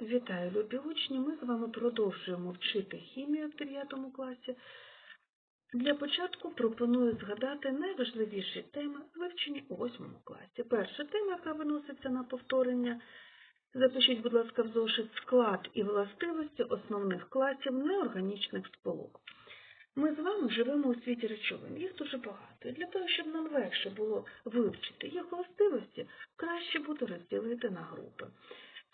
Вітаю, любі учні! Ми з вами продовжуємо вчити хімію в 9 класі. Для початку пропоную згадати найважливіші теми, вивчені у 8 класі. Перша тема, яка виноситься на повторення. Запишіть, будь ласка, в зошит склад і властивості основних класів неорганічних сполук. Ми з вами живемо у світі речовин, їх дуже багато. І для того, щоб нам легше було вивчити їх властивості, краще буде розділити на групи.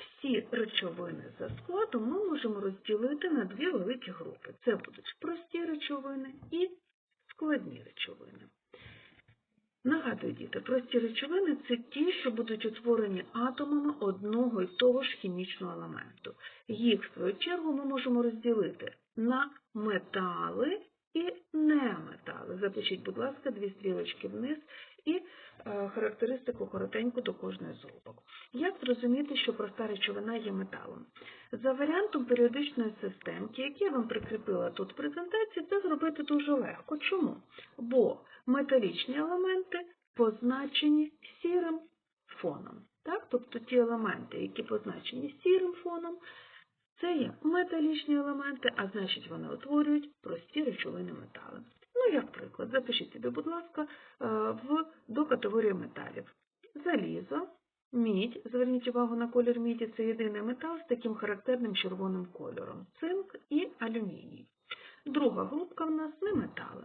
Всі речовини за складом ми можемо розділити на дві великі групи. Це будуть прості речовини і складні речовини. Нагадую, діти, прості речовини це ті, що будуть утворені атомами одного і того ж хімічного елементу. Їх, в свою чергу, ми можемо розділити на метали і неметали. Запишіть, будь ласка, дві стрілочки вниз і е, характеристику коротеньку до кожної з групок. Як зрозуміти, що проста речовина є металом? За варіантом періодичної системки, який я вам прикріпила тут в презентації, це зробити дуже легко. Чому? Бо металічні елементи позначені сірим фоном. Так? Тобто ті елементи, які позначені сірим фоном, це є металічні елементи, а значить вони утворюють прості речовини метали. Ну, як приклад, запишіть собі, будь ласка, е, в, до категорії металів. Залізо, мідь, зверніть увагу на колір міді, це єдиний метал з таким характерним червоним кольором. Цинк і алюміній. Друга групка в нас неметали.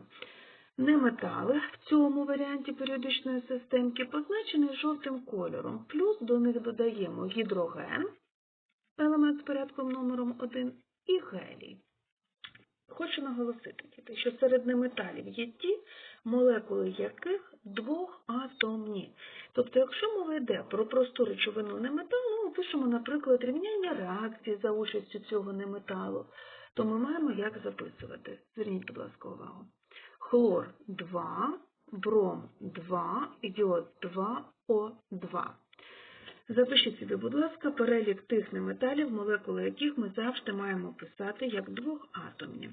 Неметали в цьому варіанті періодичної системки позначені жовтим кольором, плюс до них додаємо гідроген, елемент з порядком номером 1, і гелій. Хочу наголосити, що серед неметалів є ті, молекули яких двохатомні. Тобто, якщо мова йде про просту речовину неметалу, ми пишемо, наприклад, рівняння реакції за участю цього неметалу, то ми маємо як записувати. Зверніть, будь ласка, увагу. Хлор 2, бром 2, йод 2, О2. Запишіть собі, будь ласка, перелік тих неметалів, молекули яких ми завжди маємо писати як двохатомні.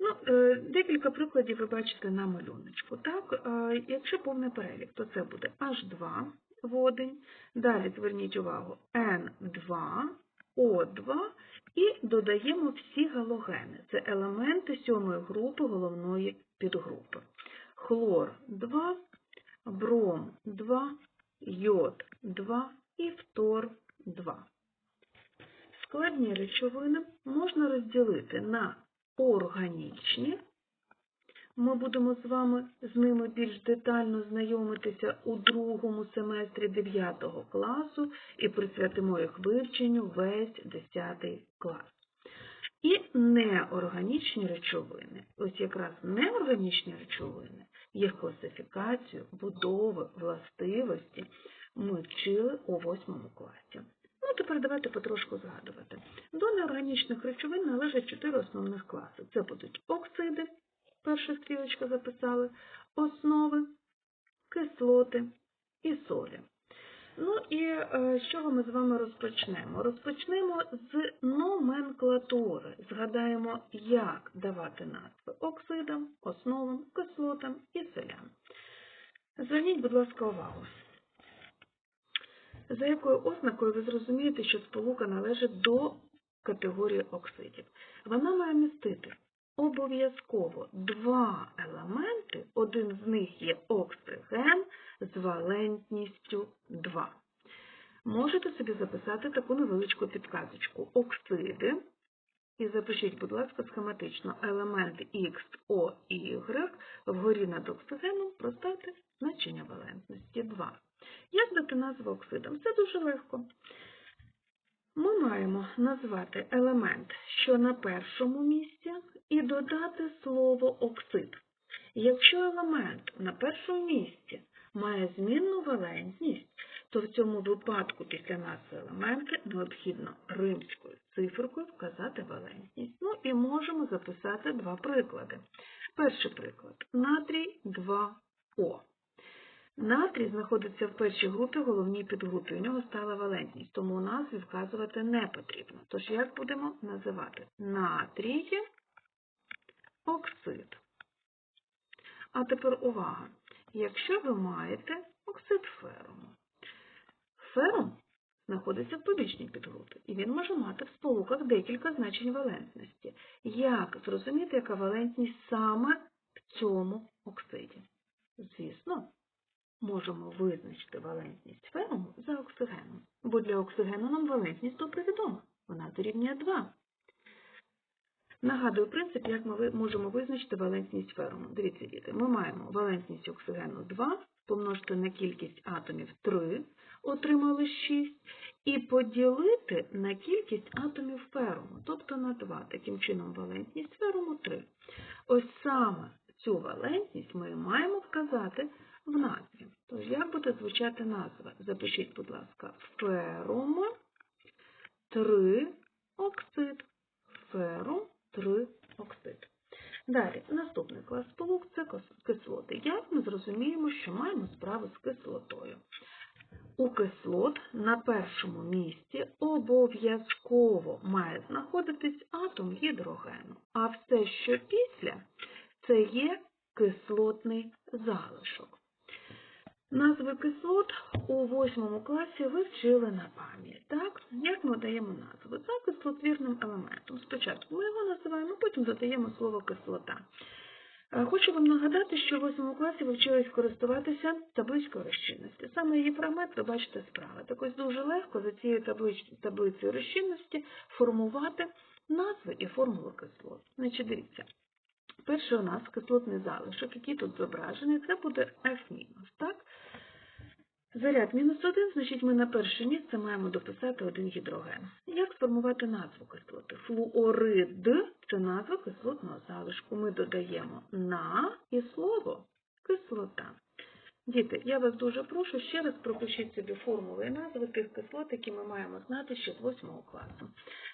Ну, е, Декілька прикладів ви бачите на малюночку. Так? Е, Якщо повний перелік, то це буде H2 водень, далі зверніть увагу N2, O2 і додаємо всі галогени. Це елементи сьомої групи головної підгрупи. Хлор 2, бром 2, йод 2 і фтор 2. Складні речовини можна розділити на органічні. Ми будемо з вами з ними більш детально знайомитися у другому семестрі 9 класу і присвятимо їх вивченню весь 10 клас. І неорганічні речовини. Ось якраз неорганічні речовини, їх класифікацію, будови, властивості ми вчили у 8 класі. Ну, тепер давайте потрошку згадувати. До неорганічних речовин належать чотири основних класи. Це будуть оксиди, перша стрілочка записали, основи, кислоти і солі. Ну і е, з чого ми з вами розпочнемо? Розпочнемо з номенклатури. Згадаємо, як давати назви оксидам, основам, кислотам і солям. Зверніть, будь ласка, увагу. За якою ознакою ви зрозумієте, що сполука належить до категорії оксидів? Вона має містити обов'язково два елементи, один з них є оксиген з валентністю 2. Можете собі записати таку невеличку підказочку. Оксиди, і запишіть, будь ласка, схематично елемент X, O Y вгорі над оксигеном проставте значення валентності 2. Як дати назву оксидам? Це дуже легко. Ми маємо назвати елемент, що на першому місці, і додати слово оксид. Якщо елемент на першому місці має змінну валентність, то в цьому випадку після назви елемента необхідно римською циферкою вказати валентність. Ну і можемо записати два приклади. Перший приклад натрій 2О. Натрій знаходиться в першій групі, головній підгрупі. У нього стала валентність, тому у назві вказувати не потрібно. Тож як будемо називати? Натрій оксид. А тепер увага. Якщо ви маєте оксид феруму. Ферум знаходиться в побічній підгрупі, і він може мати в сполуках декілька значень валентності. Як зрозуміти, яка валентність саме в цьому оксиді? Звісно, можемо визначити валентність феруму за оксигеном, бо для оксигену нам валентність добре відома. Вона дорівнює 2. Нагадую принцип, як ми можемо визначити валентність феруму. Дивіться, діти, ми маємо валентність оксигену 2 помножити на кількість атомів 3, отримали 6, і поділити на кількість атомів феруму, тобто на 2. Таким чином валентність феруму 3. Ось саме цю валентність ми маємо вказати в назві. Тож, як буде звучати назва? Запишіть, будь ласка, ферум 3 оксид. Ферум 3 оксид. Далі, наступний клас сполук це кислоти. Як ми зрозуміємо, що маємо справу з кислотою? У кислот на першому місці обов'язково має знаходитись атом гідрогену, а все, що після, це є кислотний залишок. Назви кислот у восьмому класі ви вчили на пам'ять. Так? Як ми даємо назву? За кислотвірним елементом. Спочатку ми його називаємо, потім додаємо слово кислота. Е, Хочу вам нагадати, що в восьмому класі ви вчились користуватися табличкою розчинності. Саме її фрагмент ви бачите справа. Так ось дуже легко за цією таблицею розчинності формувати назви і формули кислот. Значить, дивіться. Перший у нас кислотний залишок, який тут зображений, це буде F-, так? Заряд мінус 1, значить ми на перше місце маємо дописати один гідроген. Як сформувати назву кислоти? Флуорид – це назва кислотного залишку. Ми додаємо на і слово кислота. Діти, я вас дуже прошу, ще раз пропишіть собі формули і назви тих кислот, які ми маємо знати ще з 8 класу.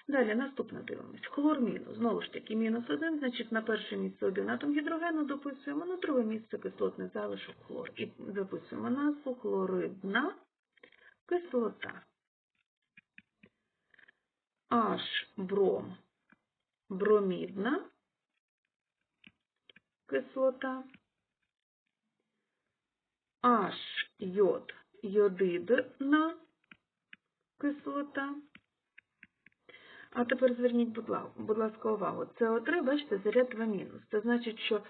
Далі, наступне дивимось. Хлор мінус. Знову ж таки, мінус 1, значить на перше місце один атом гідрогену дописуємо, на друге місце кислотний залишок хлор. І записуємо назву хлоридна кислота. H бром бромідна кислота. H йод йодидна кислота. А тепер зверніть, будь ла- будь ласка, увагу. СО3, бачите, заряд 2 мінус. Це значить, що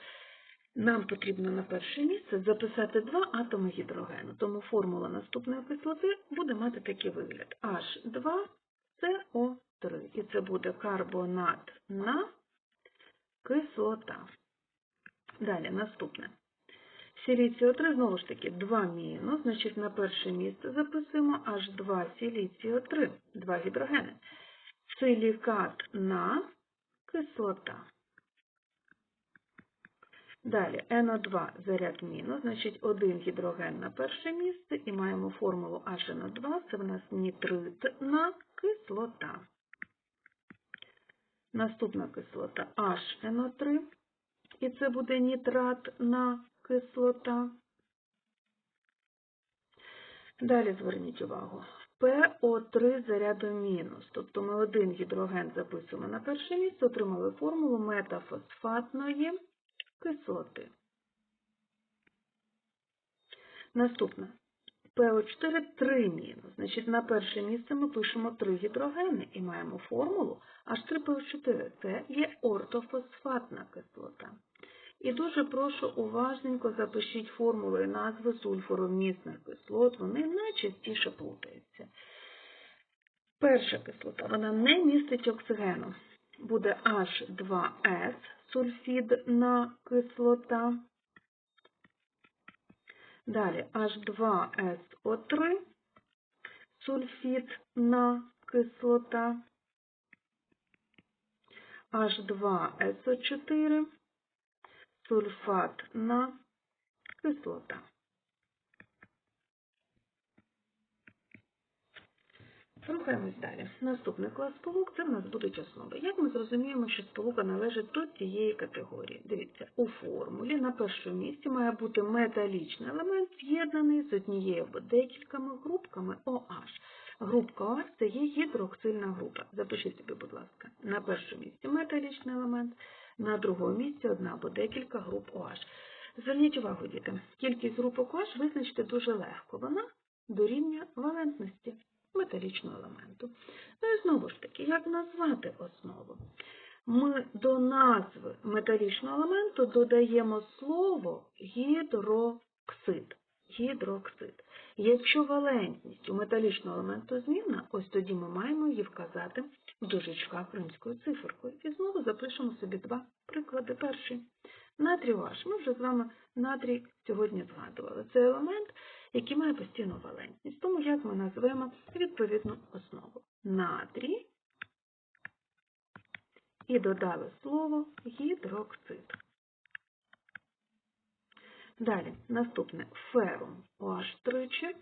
нам потрібно на перше місце записати два атоми гідрогену. Тому формула наступної кислоти буде мати такий вигляд. H2CO3. І це буде карбонат на кислота. Далі, наступне. Сіліціо 3, знову ж таки, 2 мінус, значить на перше місце записуємо H2 сіліціо 3, 2 гідрогени. Силікат на кислота. Далі NO2 заряд мінус, значить один гідроген на перше місце і маємо формулу HNO2, це в нас нітритна кислота. Наступна кислота HNO3, і це буде нітратна кислота. Далі зверніть увагу. ПО3 заряду мінус. Тобто ми один гідроген записуємо на перше місце, отримали формулу метафосфатної кислоти. Наступне. ПО4 3 мінус. Значить, на перше місце ми пишемо 3 гідрогени і маємо формулу H3PO4. Це є ортофосфатна кислота. І дуже прошу уважненько запишіть формули і назви сульфуровмісних кислот, вони найчастіше плутаються. Перша кислота, вона не містить оксигену. Буде H2S, сульфідна кислота. Далі H2SO3, сульфідна кислота. H2SO4, сульфатна кислота. Рухаємось далі. Наступний клас сполук це в нас будуть основи. Як ми зрозуміємо, що сполука належить до цієї категорії? Дивіться, у формулі на першому місці має бути металічний елемент, з'єднаний з однією або декількома групками OH. Групка OH – це є гідроксильна група. Запишіть собі, будь ласка, на першому місці металічний елемент, на другому місці одна або декілька груп OH. Зверніть увагу, діти, кількість групок OH визначити дуже легко. Вона дорівнює валентності. металічного елементу. Ну і знову ж таки, як назвати основу? Ми до назви металічного елементу додаємо слово гідроксид. Гідроксид. Якщо валентність у металічного елементу змінна, ось тоді ми маємо її вказати в дужечках римською циферкою. І знову запишемо собі два приклади. Перший. Натрій OH. Ми вже з вами натрій сьогодні згадували. Це елемент, який має постійну валентність. Тому як ми назвемо відповідну основу? Натрій і додали слово гідроксид. Далі, наступне ферум OH тричі.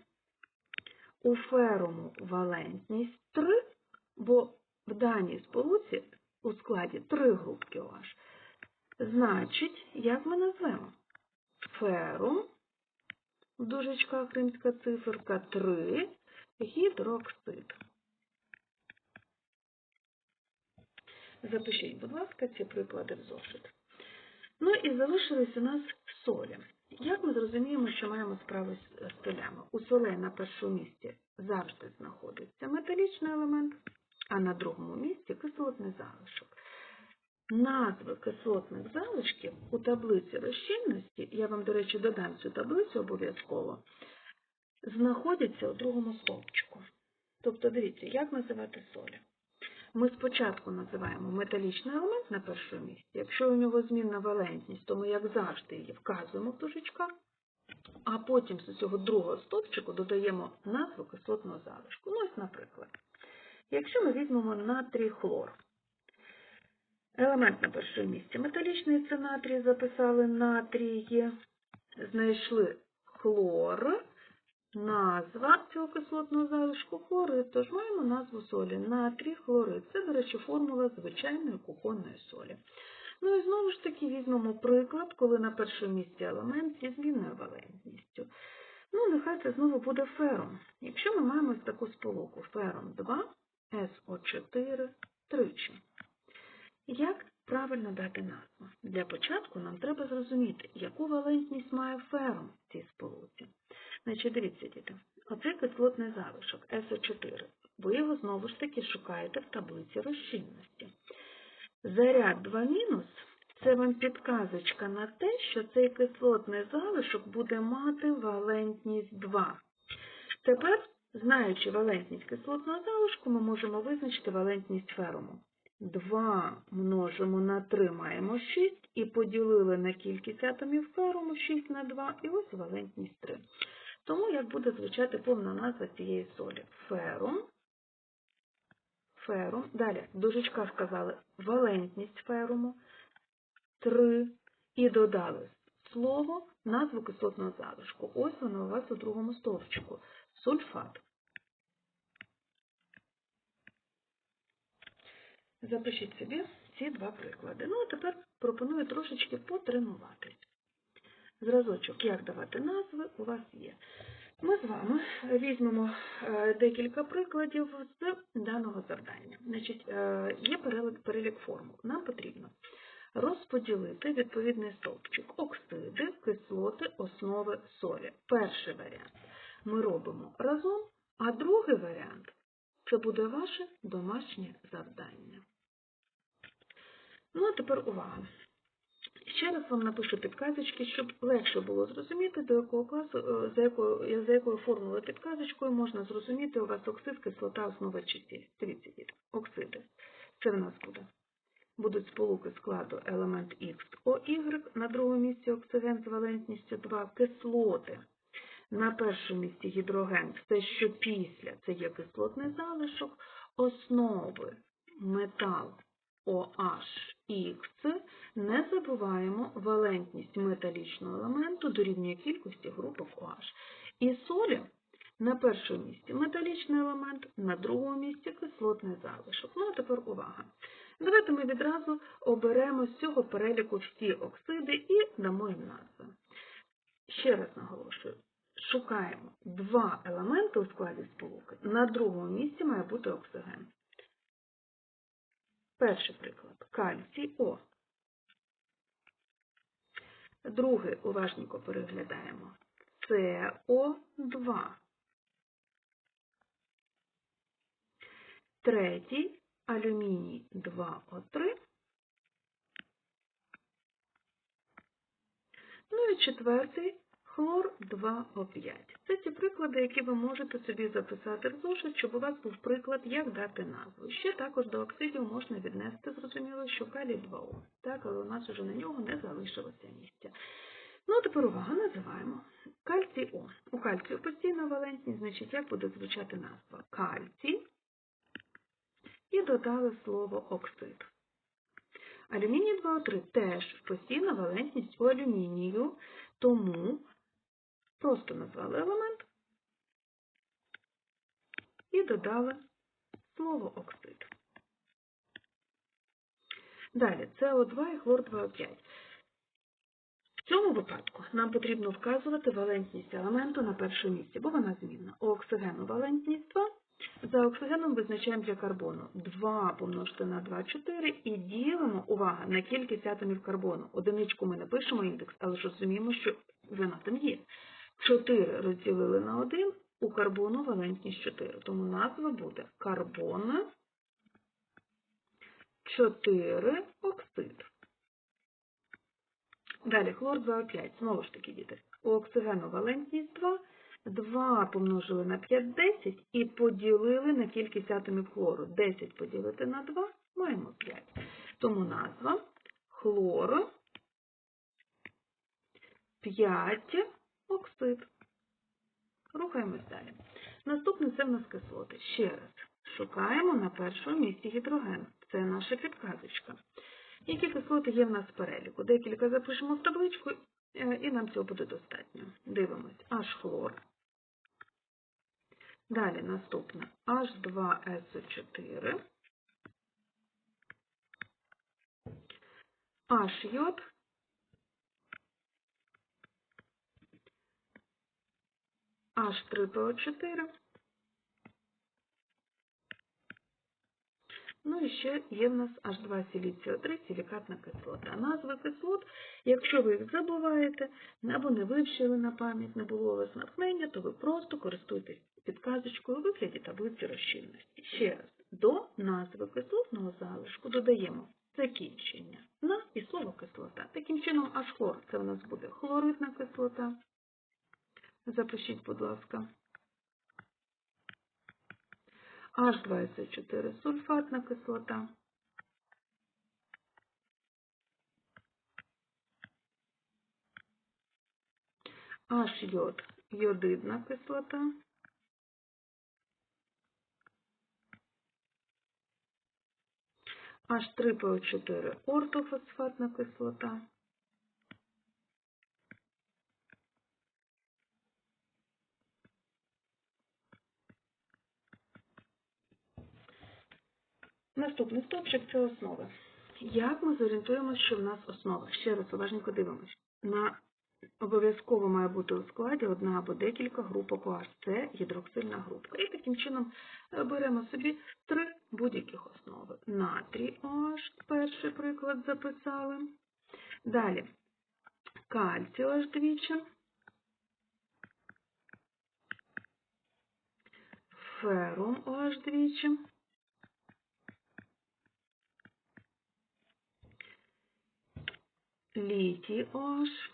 У феруму валентність 3, бо в даній сполуці у складі 3 групки OH. Значить, як ми назвемо? Ферум, в дужечках римська циферка 3, гідроксид. Запишіть, будь ласка, ці приклади в зошит. Ну і залишились у нас солі. Як ми зрозуміємо, що маємо справу з солями? У солей на першому місці завжди знаходиться металічний елемент, а на другому місці кислотний залишок. Назви кислотних залишків у таблиці розчинності, я вам, до речі, додам цю таблицю обов'язково, знаходяться у другому стовпчику. Тобто, дивіться, як називати солі. Ми спочатку називаємо металічний елемент на першому місці. Якщо у нього змінна валентність, то ми, як завжди, її вказуємо в дужечках, а потім з цього другого стовпчику додаємо назву кислотного залишку. Ну, ось, наприклад, якщо ми візьмемо натрій хлор, елемент на першому місці металічний це натрій, записали натрій, знайшли хлор, Назва цього кислотного залишку хлорид, тож маємо назву солі натрій хлорид. Це, до речі, формула звичайної кухонної солі. Ну і знову ж таки візьмемо приклад, коли на першому місці елемент зі змінною валентністю. Ну, нехай це знову буде фером. Якщо ми маємо таку сполуку фером 2, СО4 тричі. Як правильно дати назву? Для початку нам треба зрозуміти, яку валентність має фером в цій сполуці. Значить, дивіться, діти, оцей кислотний залишок СО4. Ви його знову ж таки шукаєте в таблиці розчинності. Заряд 2 мінус це вам підказочка на те, що цей кислотний залишок буде мати валентність 2. Тепер, знаючи валентність кислотного залишку, ми можемо визначити валентність феруму. 2 множимо на 3 маємо 6 і поділили на кількість атомів феруму 6 на 2, і ось валентність 3. Тому як буде звучати повна назва цієї солі? Ферум. Ферум. Далі в дужечках сказали валентність феруму 3 і додали слово, назву кислотного залишку. Ось воно у вас у другому стовпчику. Сульфат. Запишіть собі ці два приклади. Ну, а тепер пропоную трошечки потренуватись. Зразочок, як давати назви, у вас є. Ми з вами візьмемо е, декілька прикладів з даного завдання. Значить, е, Є перелік, перелік формул. Нам потрібно розподілити відповідний стовпчик оксиди, кислоти, основи солі. Перший варіант ми робимо разом, а другий варіант це буде ваше домашнє завдання. Ну, а тепер увага. Ще раз вам напишу підказочки, щоб легше було зрозуміти, до якого класу, е, за якою, за якою формулою підказочкою можна зрозуміти у вас оксид, кислота, основа чи сіль. Дивіться, оксиди. Це в нас буде. Будуть сполуки складу елемент Х OY, на другому місці оксиген з валентністю 2, кислоти. На першому місці гідроген, все, що після, це є кислотний залишок, основи, метал, OH, Х, не забуваємо валентність металічного елементу дорівнює кількості групок OH. І солі на першому місці металічний елемент, на другому місці кислотний залишок. Ну, а тепер увага. Давайте ми відразу оберемо з цього переліку всі оксиди і дамо їм назви. Ще раз наголошую. Шукаємо два елементи у складі сполуки. На другому місці має бути оксиген. Перший приклад кальцій О. Другий уважненько переглядаємо СО2. Третій алюміній 2О3. Ну і четвертий хлор 2О5. Це ті приклади, які ви можете собі записати в зошит, щоб у вас був приклад, як дати назву. Ще також до оксидів можна віднести, зрозуміло, що калій 2О. Так, але у нас уже на нього не залишилося місця. Ну, тепер увага, називаємо. Кальцій О. У кальцію постійна валентність, значить, як буде звучати назва? Кальцій. І додали слово оксид. Алюміній 2О3 теж постійна валентність у алюмінію, тому просто назвали елемент і додали слово оксид. Далі СО2 і хлор 2О5. В цьому випадку нам потрібно вказувати валентність елементу на першому місці, бо вона змінна. У оксигену валентність 2. За оксигеном визначаємо для карбону 2 помножити на 2, 4 і ділимо, увага, на кількість атомів карбону. Одиничку ми не пишемо індекс, але ж розуміємо, що він атом є. 4 розділили на 1, у карбону валентність 4. Тому назва буде карбон 4 оксид. Далі хлор 2О5. Знову ж таки, діти. У оксигену валентність 2. 2 помножили на 5 – 10 і поділили на кількість атомів хлору. 10 поділити на 2 маємо 5. Тому назва хлор 5 оксид. Рухаємось далі. Наступне це в нас кислоти. Ще раз. Шукаємо на першому місці гідроген. Це наша підказочка. Які кислоти є в нас в переліку? Декілька запишемо в табличку, е, і нам цього буде достатньо. Дивимось. H-хлор. Далі наступне H2SO4. H-йод. H3PO4. Ну і ще є в нас H2 сіліціо 3 силікатна кислота. Назви кислот, якщо ви їх забуваєте, або не вивчили на пам'ять, не було у вас натхнення, то ви просто користуйтесь підказочкою у вигляді таблиці розчинності. Ще раз, до назви кислотного залишку додаємо закінчення на і слово кислота. Таким чином, аж хлор це у нас буде хлоридна кислота. Запишіть, будь ласка. H24 сульфатна кислота. H-йод йодидна кислота. H3PO4 ортофосфатна кислота. Наступний стовпчик це основи. Як ми зорієнтуємося, що в нас основа? Ще раз уважненько дивимося. На обов'язково має бути у складі одна або декілька групок OH. Це гідроксильна група. І таким чином е, беремо собі три будь-яких основи. Натрій OH, перший приклад записали. Далі кальцій OH двічі. Ферум OH двічі. Літій OH.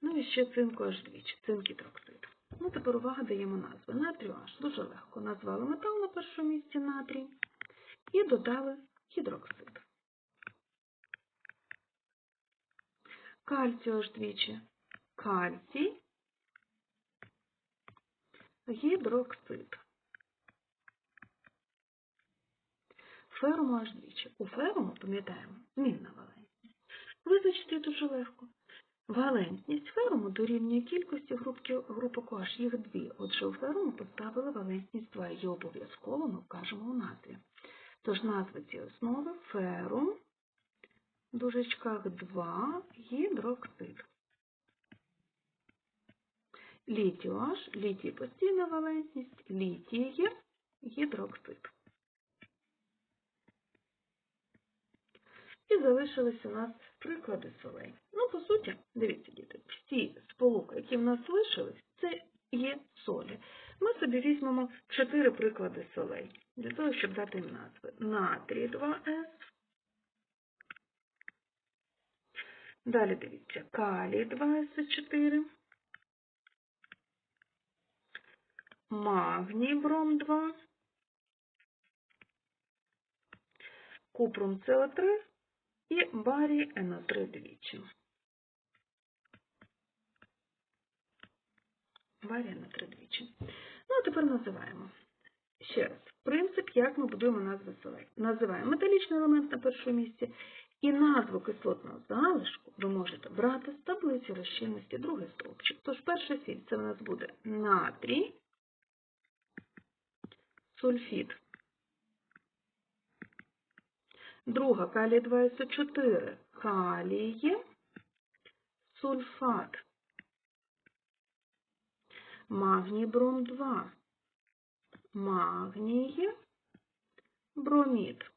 Ну і ще цинку аж двічі, цинк гідроксид. Ну, тепер увага даємо назви. Натрію H дуже легко. Назвали метал на першому місці натрій і додали гідроксид. Кальцій аж двічі. Кальцій, гідроксид. Ферму аж двічі. У ферму, пам'ятаємо, змінна валентність. Визначити дуже легко. Валентність ферму дорівнює кількості групок OH, їх дві. Отже, у ферму поставили валентність 2, її обов'язково ми вкажемо у назві. Тож назва цієї основи ферум, в дужечках 2, гідроксид. Літій OH, літій постійна валентність, літій гідроксид. І залишились у нас приклади солей. Ну, по суті, дивіться, діти, всі сполуки, які в нас лишились, це є солі. Ми собі візьмемо чотири приклади солей, для того, щоб дати їм назви. Натрій 2С. Далі дивіться, калій 2С4. Магній бром 2. Купрум СО3 і барій НО3 двічі. Барій НО3 двічі. Ну, а тепер називаємо. Ще раз. Принцип, як ми будуємо назви солей. Називаємо металічний елемент на першому місці, і назву кислотного залишку ви можете брати з таблиці розчинності другий стовпчик. Тож перша сіль це у нас буде натрій, сульфід. Друга калій 2СО4, калій, сульфат, магній бром 2, магній, бромід.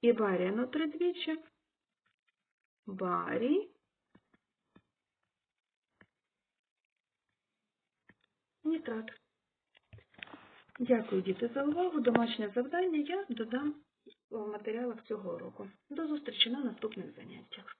І барій на три двічі, барій, нітрат. Дякую, діти, за увагу. Домашнє завдання я додам в матеріалах цього року. До зустрічі на наступних заняттях.